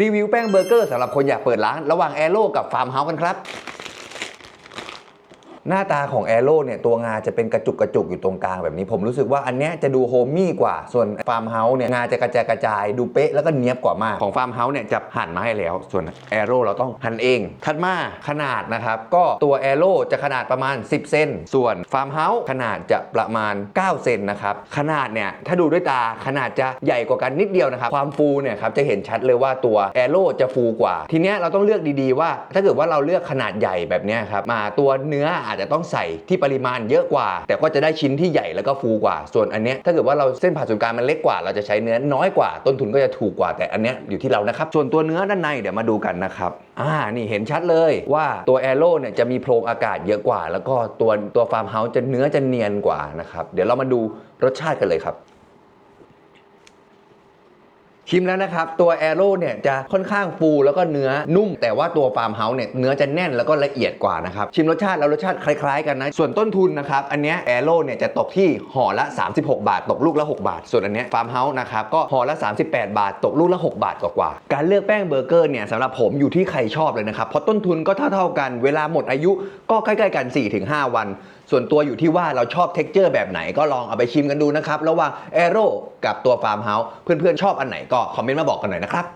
รีวิวแป้งเบอร์เกอร์สำหรับคนอยากเปิดร้าน ระหว่างแอโร่กับฟาร์มเฮาส์กันครับ หน้าตาของแอโร่เนี่ยตัวงาจะเป็นกระจุกกระจุกอยู่ตรงกลางแบบนี้ ผมรู้สึกว่าอันเนี้ยจะดูโฮมมี่กว่า ส่วนฟาร์มเฮาส์เนี่ยงาจะกระจายกระจายดูเป๊ะแล้วก็เนี้ยบกว่ามาก ของฟาร์มเฮาส์เนี่ยจะหั่นมาให้แล้ว ส่วนแอโร่เราต้องหั่นเอง ถัดมาขนาดนะครับ ก็ตัวแอโร่จะขนาดประมาณ 10 เซน ส่วนฟาร์มเฮาส์ขนาดจะประมาณ 9 เซนนะครับ ขนาดเนี่ยถ้าดูด้วยตาขนาดจะใหญ่กว่ากันนิดเดียวนะครับ ความฟูเนี่ยครับจะเห็นชัดเลยว่าตัวแอโร่จะฟูกว่า ทีเนี้ยเราต้องเลือกดีๆว่า ถ้าเกิดว่าเราเลือกขนาดใหญ่แบบเนี้ยครับมาตัวเนื้ออาจจะต้องใส่ที่ปริมาณเยอะกว่า แต่ก็จะได้ชิ้นที่ใหญ่แล้วก็ฟูกว่า ส่วนอันเนี้ยถ้าเกิดว่าเราเส้นผ่าศูนย์กลางมันเล็กกว่า เราจะใช้เนื้อน้อยกว่า ต้นทุนก็จะถูกกว่า แต่อันเนี้ยอยู่ที่เรานะครับส่วนตัวเนื้อด้านในเดี๋ยวมาดูกันนะครับอ่านี่เห็นชัดเลยว่าตัวแอโร่เนี่ยจะมีโพรงอากาศเยอะกว่า แล้วก็ตัวตัวฟาร์มเฮาส์จะเนื้อจะเนียนกว่านะครับเดี๋ยวเรามาดูรสชาติกันเลยครับ ชิมแล้วนะครับตัวแอโร่เนี่ยจะค่อนข้างฟูแล้วก็เนื้อนุ่ม แต่ว่าตัวฟาร์มเฮาส์เนี่ยเนื้อจะแน่นแล้วก็ละเอียดกว่านะครับชิมรสชาติแล้วรสชาติคล้ายๆกันนะ ส่วนต้นทุนนะครับอันเนี้ยแอโร่เนี่ยจะตกที่ห่อละ 36 บาท ตกลูกละ 6 บาท ส่วนอันเนี้ยฟาร์มเฮาส์นะครับก็ห่อละ 38 บาท ตกลูกละ 6 บาทกว่าๆการเลือกแป้งเบอร์เกอร์เนี่ยสำหรับผมอยู่ที่ใครชอบเลยนะครับเพราะต้นทุนก็เท่าๆกันเวลาหมดอายุก็ใกล้ๆกัน 4-5 วัน ส่วนตัวอยู่ที่ว่าเราชอบเท็กเจอร์แบบไหนก็ลองเอาไปชิมกันดูนะครับ ระหว่างแอโร่กับตัวฟาร์มเฮาส์เพื่อนๆชอบอันไหนก็คอมเมนต์มาบอกกันหน่อยนะครับ